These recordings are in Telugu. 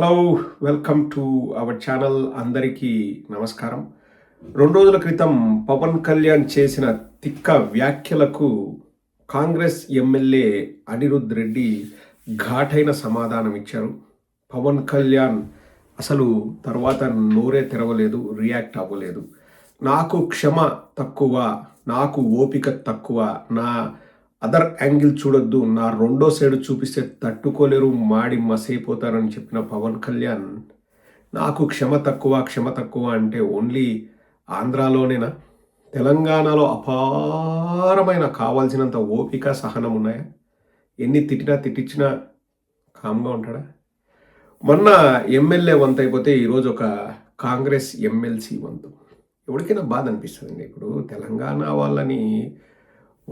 Hello welcome to our channel అందరికీ నమస్కారం. రెండు రోజుల క్రితం పవన్ కళ్యాణ్ చేసిన తిక్క వ్యాఖ్యలకు కాంగ్రెస్ ఎమ్మెల్యే అనిరుద్ రెడ్డి ఘాటైన సమాధానం ఇచ్చారు. పవన్ కళ్యాణ్ అసలు తర్వాత నోరే తెరవలేదు రియాక్ట్ అవ్వలేదు. నాకు క్షమ తక్కువ నాకు ఓపిక తక్కువ నా అదర్ యాంగిల్ చూడొద్దు నా రెండో సైడ్ చూపిస్తే తట్టుకోలేరు మాడి మసైపోతారని చెప్పిన పవన్ కళ్యాణ్. నాకు క్షమ తక్కువ క్షమ తక్కువ అంటే ఓన్లీ ఆంధ్రాలోనేనా? తెలంగాణలో అపారమైన కావాల్సినంత ఓపిక సహనం ఉన్నాయా? ఎన్ని తిట్టినా తిట్టించినా కామ్గా ఉంటాడా? మొన్న ఎమ్మెల్యే వంత అయిపోతే ఈరోజు ఒక కాంగ్రెస్ ఎమ్మెల్సీ వంతు. ఎవరికైనా బాధ అనిపిస్తుందండి. ఇప్పుడు తెలంగాణ వాళ్ళని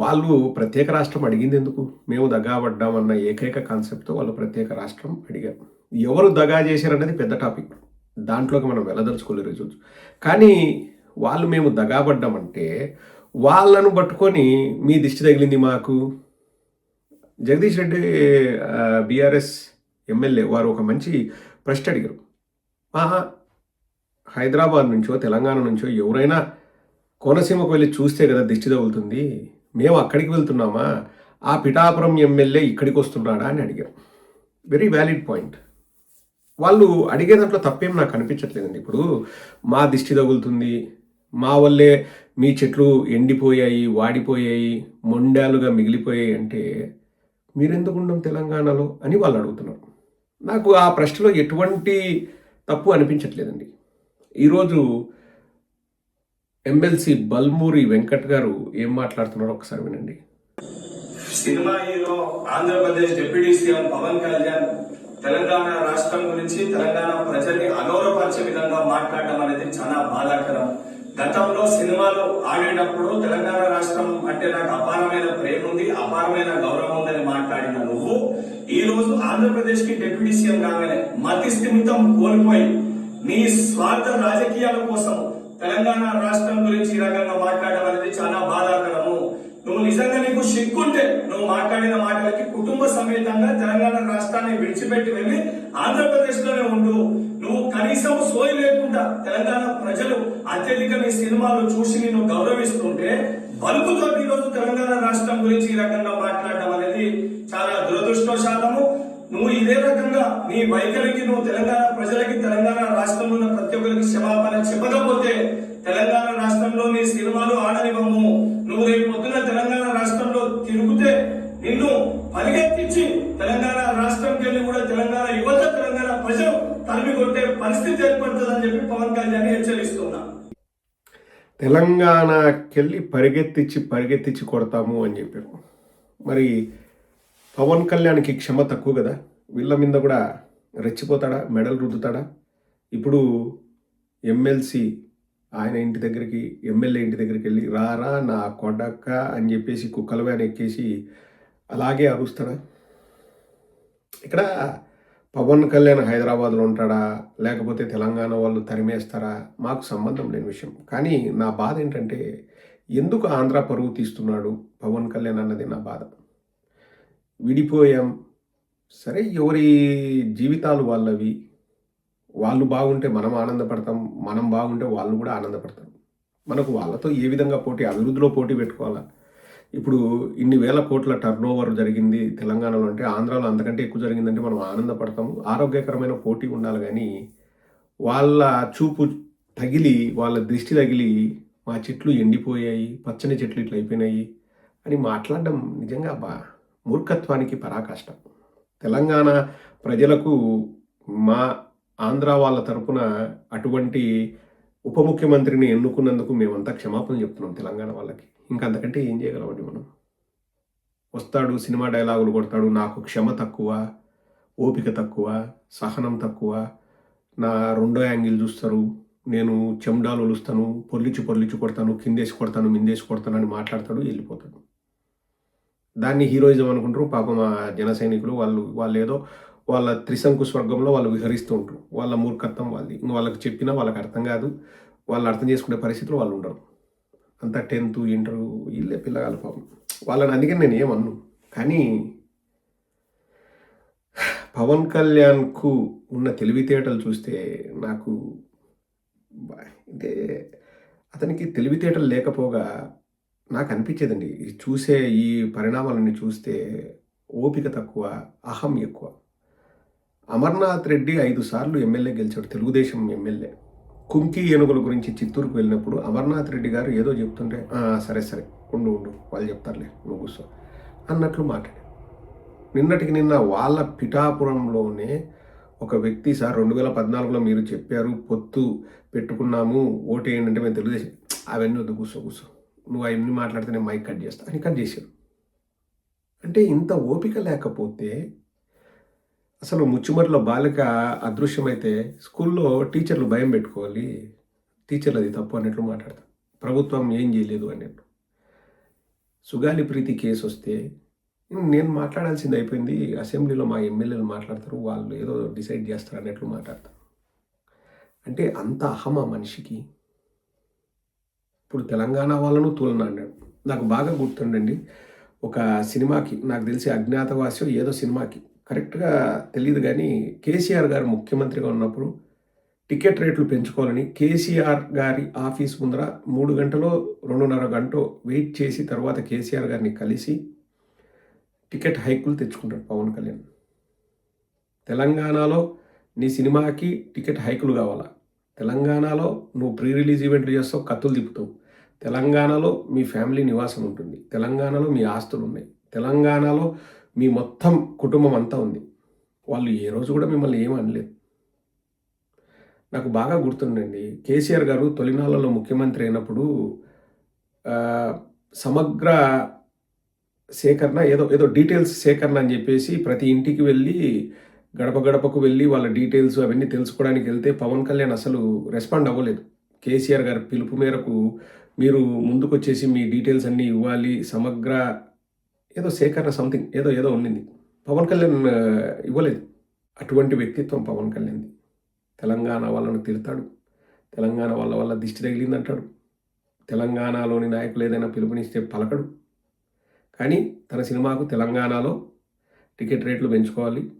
వాళ్ళు ప్రత్యేక రాష్ట్రం అడిగింది ఎందుకు? మేము దగా పడ్డామన్న ఏకైక కాన్సెప్ట్తో వాళ్ళు ప్రత్యేక రాష్ట్రం అడిగారు. ఎవరు దగా చేశారనేది పెద్ద టాపిక్. దాంట్లోకి మనం వెళ్ళదలుచుకోలేరు చూసు కానీ వాళ్ళు మేము దగా పడ్డామంటే వాళ్ళను పట్టుకొని మీ దిష్టి తగిలింది మాకు. జగదీష్ రెడ్డి బీఆర్ఎస్ ఎమ్మెల్యే వారు ఒక మంచి ప్రశ్న అడిగారు. ఆహా హైదరాబాద్ నుంచో తెలంగాణ నుంచో ఎవరైనా కోనసీమకు వెళ్ళి చూస్తే కదా దిష్టి తగులుతుంది? మేము అక్కడికి వెళ్తున్నామా? ఆ పిఠాపురం ఎమ్మెల్యే ఇక్కడికి వస్తున్నాడా అని అడిగారు. వెరీ వ్యాలిడ్ పాయింట్ వాళ్ళు అడిగే దాంట్లో తప్పేం నాకు అనిపించట్లేదండి. ఇప్పుడు మా దిష్టి తగులుతుంది. మా వల్లే మీ చెట్లు ఎండిపోయాయి వాడిపోయాయి మొండాలుగా మిగిలిపోయాయి అంటే మీరెందుకు ఉండం తెలంగాణలో అని వాళ్ళు అడుగుతున్నారు. నాకు ఆ ప్రశ్నలో ఎటువంటి తప్పు అనిపించట్లేదండి. ఈరోజు ఎమ్మెల్సీ బల్మూరి వెంకట్ గారు ఏం మాట్లాడుతున్నారో ఒకసారి వినండి. Cinema hero Andhra Pradesh deputy CM Pawan Kalyan Telangana రాష్ట్రం గురించి తెలంగాణ ప్రజల్ని అగౌరవపరిచే విధంగా మాట్లాడడం అనేది చాలా బాధాకరం. గతంలో సినిమాలు ఆడేటప్పుడు తెలంగాణ రాష్ట్రం అంటే నాకు అపారమైన ప్రేమ ఉంది అపారమైన గౌరవం ఉందని మాట్లాడిన నువ్వు ఈ రోజు ఆంధ్రప్రదేశ్కి డిప్యూటీ సీఎం కాగానే మతి స్థిమితం కోల్పోయి నీ స్వార్థ రాజకీయాల కోసం తెలంగాణ రాష్ట్రం గురించి ఈ రకంగా మాట్లాడడం అనేది చాలా బాధాకరము. నువ్వు నిజంగా నీకు సిగ్గుంటే నువ్వు మాట్లాడిన మాటలకి కుటుంబ సమేతంగా తెలంగాణ రాష్ట్రాన్ని విడిచిపెట్టి వెళ్ళి ఆంధ్రప్రదేశ్లోనే ఉండు. నువ్వు కనీసం సోయి లేకుండా తెలంగాణ ప్రజలు అత్యధిక నీ సినిమాలు చూసి నేను గౌరవిస్తుంటే బలుపుతో ఈరోజు తెలంగాణ రాష్ట్రం గురించి ఈ రకంగా మాట్లాడడం అనేది చాలా దురదృష్టవశాతము. నువ్వు ఇదే రకంగా నీ వైఖరికి నువ్వు తెలంగాణ ప్రజలకి తెలంగాణ రాష్ట్రంలో ఉన్న ప్రతి ఒక్కరికి క్షమాపణ చెప్పకపోతే తెలంగాణ రాష్ట్రంలో నీ సినిమాలు ఆడనివ్వము. నువ్వు రేపు పొద్దున తెలంగాణ రాష్ట్రంలో తిరుగుతే నిన్ను పరిగెత్తించి తెలంగాణ రాష్ట్రంకి వెళ్ళి కూడా తెలంగాణ యువత తెలంగాణ ప్రజలు తరిమి కొట్టే పరిస్థితి ఏర్పడుతుందని చెప్పి పవన్ కళ్యాణ్ హెచ్చరిస్తున్నా. తెలంగాణకెళ్ళి పరిగెత్తించి పరిగెత్తించి కొడతాము అని చెప్పారు. మరి పవన్ కళ్యాణ్కి క్షమ తక్కువ కదా. వీళ్ళ మీద కూడా రెచ్చిపోతాడా? మెడల్ రుద్దుతాడా? ఇప్పుడు ఎమ్మెల్సీ ఆయన ఇంటి దగ్గరికి ఎమ్మెల్యే ఇంటి దగ్గరికి వెళ్ళి రారా నా కొడక్క అని చెప్పేసి కుక్కల వ్యాన్ ఎక్కేసి అలాగే అరుస్తాడా? ఇక్కడ పవన్ కళ్యాణ్ హైదరాబాద్లో ఉంటాడా? లేకపోతే తెలంగాణ వాళ్ళు తరిమేస్తారా? మాకు సంబంధం లేని విషయం. కానీ నా బాధ ఏంటంటే ఎందుకు ఆంధ్ర పరువు తీస్తున్నాడు పవన్ కళ్యాణ్ అన్నది నా బాధ. విడిపోయాం. సరే ఎవరి జీవితాలు వాళ్ళవి? వాళ్ళు బాగుంటే మనం ఆనందపడతాం మనం బాగుంటే వాళ్ళు కూడా ఆనందపడతాం మనకు వాళ్ళతో ఏ విధంగా పోటీ అభివృద్ధిలో పోటీ పెట్టుకోవాలా? ఇప్పుడు ఇన్ని వేల కోట్ల టర్న్ ఓవర్ జరిగింది తెలంగాణలో అంటే ఆంధ్రాలో అంతకంటే ఎక్కువ జరిగిందంటే మనం ఆనందపడతాము. ఆరోగ్యకరమైన పోటీ ఉండాలి కానీ వాళ్ళ చూపు తగిలి వాళ్ళ దృష్టి తగిలి మా చెట్లు ఎండిపోయాయి పచ్చని చెట్లు ఇట్లా అయిపోయినాయి అని మాట్లాడడం నిజంగా బా మూర్ఖత్వానికి పరాకాష్ట. తెలంగాణ ప్రజలకు మా ఆంధ్ర వాళ్ళ తరపున అటువంటి ఉప ముఖ్యమంత్రిని ఎన్నుకున్నందుకు మేమంతా క్షమాపణ చెప్తున్నాం తెలంగాణ వాళ్ళకి. ఇంకా అంతకంటే ఏం చేయగలమండి మనం? వస్తాడు సినిమా డైలాగులు కొడతాడు నాకు క్షమ తక్కువ ఓపిక తక్కువ సహనం తక్కువ నా రెండో యాంగిల్ చూస్తారు నేను చెమ్డాలు ఒలుస్తాను పొర్లిచి పొర్లిచి కొడతాను కిందేసి కొడతాను మిందేసి కొడతాను అని మాట్లాడతాడు వెళ్ళిపోతాడు. దాన్ని హీరోయిజం అనుకుంటారు. పాపం ఆ జన సైనికులు వాళ్ళు వాళ్ళు ఏదో వాళ్ళ త్రిశంకు స్వర్గంలో వాళ్ళు విహరిస్తూ ఉంటారు. వాళ్ళ మూర్ఖత్వం వాళ్ళది. ఇంక వాళ్ళకి చెప్పినా వాళ్ళకి అర్థం కాదు. వాళ్ళు అర్థం చేసుకునే పరిస్థితులు వాళ్ళు ఉండరు. అంతా టెన్త్ ఇంటర్ వీళ్ళే పిల్లగాలు పాపం. వాళ్ళని అందుకని నేను ఏమన్ను. కానీ పవన్ కళ్యాణ్కు ఉన్న తెలివితేటలు చూస్తే నాకు అంటే అతనికి తెలివితేటలు లేకపోగా నాకు అనిపించేదండి. చూసే ఈ పరిణామాలన్నీ చూస్తే ఓపిక తక్కువ అహం ఎక్కువ. అమర్నాథ్ రెడ్డి ఐదు సార్లు ఎమ్మెల్యే గెలిచాడు తెలుగుదేశం ఎమ్మెల్యే. కుంకి ఏనుగుల గురించి చిత్తూరుకు వెళ్ళినప్పుడు అమర్నాథ్ రెడ్డి గారు ఏదో చెప్తుంటే సరే సరే ఉండు ఉండు వాళ్ళు చెప్తారులే నువ్వు కూర్చో అన్నట్లు మాట్లాడాడు. నిన్నటికి నిన్న వాళ్ళ పిఠాపురంలోనే ఒక వ్యక్తి సార్ రెండు వేల పద్నాలుగులో మీరు చెప్పారు పొత్తు పెట్టుకున్నాము ఓటేయండి అంటే మేము తెలుగుదేశం అవన్నీ వద్దు కూర్చో కూర్చో నువ్వు అవన్నీ మాట్లాడితే నేను మైక్ కట్ చేస్తా అని కట్ చేశాడు. అంటే ఇంత ఓపిక లేకపోతే అసలు ముచ్చుమరిలో బాలిక అదృశ్యమైతే స్కూల్లో టీచర్లు భయం పెట్టుకోవాలి. టీచర్లు అది తప్పు అన్నట్లు మాట్లాడతారు ప్రభుత్వం ఏం చేయలేదు అన్నట్టు. సుగాలి ప్రీతి కేసు వస్తే నేను మాట్లాడాల్సింది అయిపోయింది. అసెంబ్లీలో మా ఎమ్మెల్యేలు మాట్లాడతారు. వాళ్ళు ఏదో డిసైడ్ చేస్తారు అన్నట్లు మాట్లాడతారు అంటే అంత అహమ మనిషికి ఇప్పుడు తెలంగాణ వాళ్ళను తూలన అన్నాడు నాకు బాగా గుర్తుండండి. ఒక సినిమాకి నాకు తెలిసి అజ్ఞాతవాస్యం ఏదో సినిమాకి కరెక్ట్గా తెలియదు కానీ కేసీఆర్ గారు ముఖ్యమంత్రిగా ఉన్నప్పుడు టికెట్ రేట్లు పెంచుకోవాలని కేసీఆర్ గారి ఆఫీస్ ముందర మూడు గంటలో రెండున్నర గంట వెయిట్ చేసి తర్వాత కేసీఆర్ గారిని కలిసి టికెట్ హైకులు తెచ్చుకుంటాడు పవన్ కళ్యాణ్. తెలంగాణలో నీ సినిమాకి టికెట్ హైకులు కావాలా? తెలంగాణలో నువ్వు ప్రీ రిలీజ్ ఈవెంట్లు చేస్తావు కత్తులు తిప్పుతావు. తెలంగాణలో మీ ఫ్యామిలీ నివాసం ఉంటుంది. తెలంగాణలో మీ ఆస్తులు ఉన్నాయి. తెలంగాణలో మీ మొత్తం కుటుంబం అంతా ఉంది. వాళ్ళు ఏ రోజు కూడా మిమ్మల్ని ఏమనలేదు అనలేదు. నాకు బాగా గుర్తుండండి కేసీఆర్ గారు తొలినాళ్ళలో ముఖ్యమంత్రి అయినప్పుడు సమగ్ర సేకరణ ఏదో ఏదో డీటెయిల్స్ సేకరణ అని చెప్పేసి ప్రతి ఇంటికి వెళ్ళి గడప గడపకు వెళ్ళి వాళ్ళ డీటెయిల్స్ అవన్నీ తెలుసుకోవడానికి వెళ్తే పవన్ కళ్యాణ్ అసలు రెస్పాండ్ అవ్వలేదు. కేసీఆర్ గారి పిలుపు మేరకు మీరు ముందుకు వచ్చేసి మీ డీటెయిల్స్ అన్నీ ఇవ్వాలి సమగ్ర ఏదో సేకరణ సంథింగ్ ఏదో ఏదో ఉండింది పవన్ కళ్యాణ్ ఇవ్వలేదు. అటువంటి వ్యక్తిత్వం పవన్ కళ్యాణ్ది. తెలంగాణ వాళ్ళను తిడతాడు. తెలంగాణ వాళ్ళ వల్ల దిష్టి తగిలిందంటాడు. తెలంగాణలోని నాయకులు ఏదైనా పిలుపునిస్తే పలకడు. కానీ తన సినిమాకు తెలంగాణలో టికెట్ రేట్లు పెంచుకోవాలి.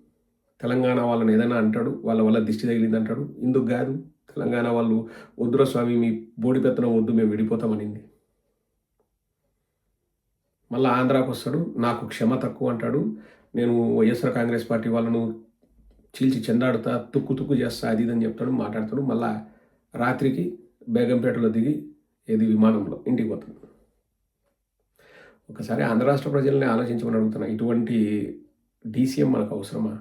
తెలంగాణ వాళ్ళని ఏదైనా అంటాడు వాళ్ళ వల్ల దిష్టి తగిలింది అంటాడు. ఇందుకు కాదు తెలంగాణ వాళ్ళు వద్దుర స్వామి మీ బోడి పెత్తనం వద్దు మేము విడిపోతామనింది. మళ్ళీ ఆంధ్రాకు వస్తాడు నాకు క్షమ తక్కువ అంటాడు. నేను వైఎస్ఆర్ కాంగ్రెస్ పార్టీ వాళ్ళను చీల్చి చెండాడుతా తుక్కు తుక్కు చేస్తా అది ఇది అని చెప్తాడు మాట్లాడతాడు. మళ్ళా రాత్రికి బేగంపేటలో దిగి ఏది విమానంలో ఇంటికి పోతాడు. ఒకసారి ఆంధ్ర రాష్ట్ర ప్రజల్ని ఆలోచించమని అడుగుతున్నా ఇటువంటి డీసీఎం మనకు అవసరమా?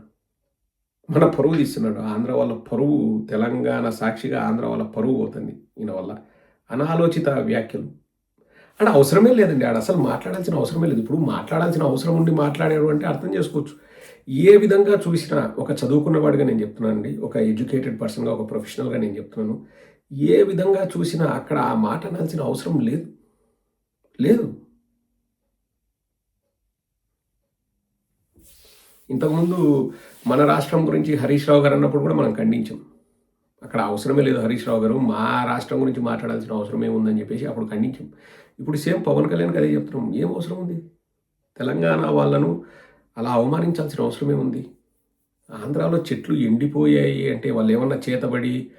మన పరువు తీస్తున్నాడు. ఆంధ్ర వాళ్ళ పరువు తెలంగాణ సాక్షిగా ఆంధ్ర వాళ్ళ పరువు పోతుంది ఈయన వల్ల. అనాలోచిత వ్యాఖ్యలు. అంటే అవసరమే లేదండి. ఆడ అసలు మాట్లాడాల్సిన అవసరమే లేదు. ఇప్పుడు మాట్లాడాల్సిన అవసరం ఉండి మాట్లాడాడు అంటే అర్థం చేసుకోవచ్చు. ఏ విధంగా చూసినా ఒక చదువుకున్నవాడిగా నేను చెప్తున్నానండి. ఒక ఎడ్యుకేటెడ్ పర్సన్గా ఒక ప్రొఫెషనల్గా నేను చెప్తున్నాను. ఏ విధంగా చూసినా అక్కడ ఆ మాట అనాల్సిన అవసరం లేదు. లేదు. ఇంతకుముందు మన రాష్ట్రం గురించి హరీష్ రావు గారు అన్నప్పుడు కూడా మనం ఖండించాం. అక్కడ అవసరమే లేదు హరీష్ రావు గారు మా రాష్ట్రం గురించి మాట్లాడాల్సిన అవసరం ఏముందని చెప్పేసి అప్పుడు ఖండించాం. ఇప్పుడు సేమ్ పవన్ కళ్యాణ్కి అదే చెప్తున్నాం. ఏం అవసరం ఉంది? తెలంగాణ వాళ్ళను అలా అవమానించాల్సిన అవసరమే ఉంది. ఆంధ్రాలో చెట్లు ఎండిపోయాయి అంటే వాళ్ళు ఏమన్నా చేతబడి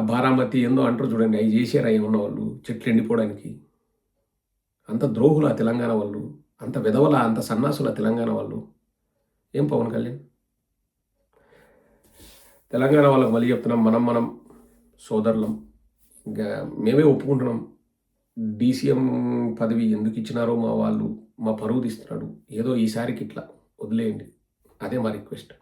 బారామతి ఏందో అంటారు చూడండి అవి చేశారా ఏమన్నా వాళ్ళు చెట్లు ఎండిపోవడానికి? అంత ద్రోహుల తెలంగాణ వాళ్ళు? అంత విధవల అంత సన్నాసుల తెలంగాణ వాళ్ళు? ఏం పవన్ కళ్యాణ్? తెలంగాణ వాళ్ళకి మళ్ళీ చెప్తున్నాం మనం మనం సోదరులం. ఇంకా మేమే ఒప్పుకుంటున్నాం. డీసీఎం పదవి ఎందుకు ఇచ్చినారో మా వాళ్ళు మా పరువు తీస్తున్నాడు. ఏదో ఈసారికి ఇట్లా వదిలేయండి. అదే మా రిక్వెస్ట్.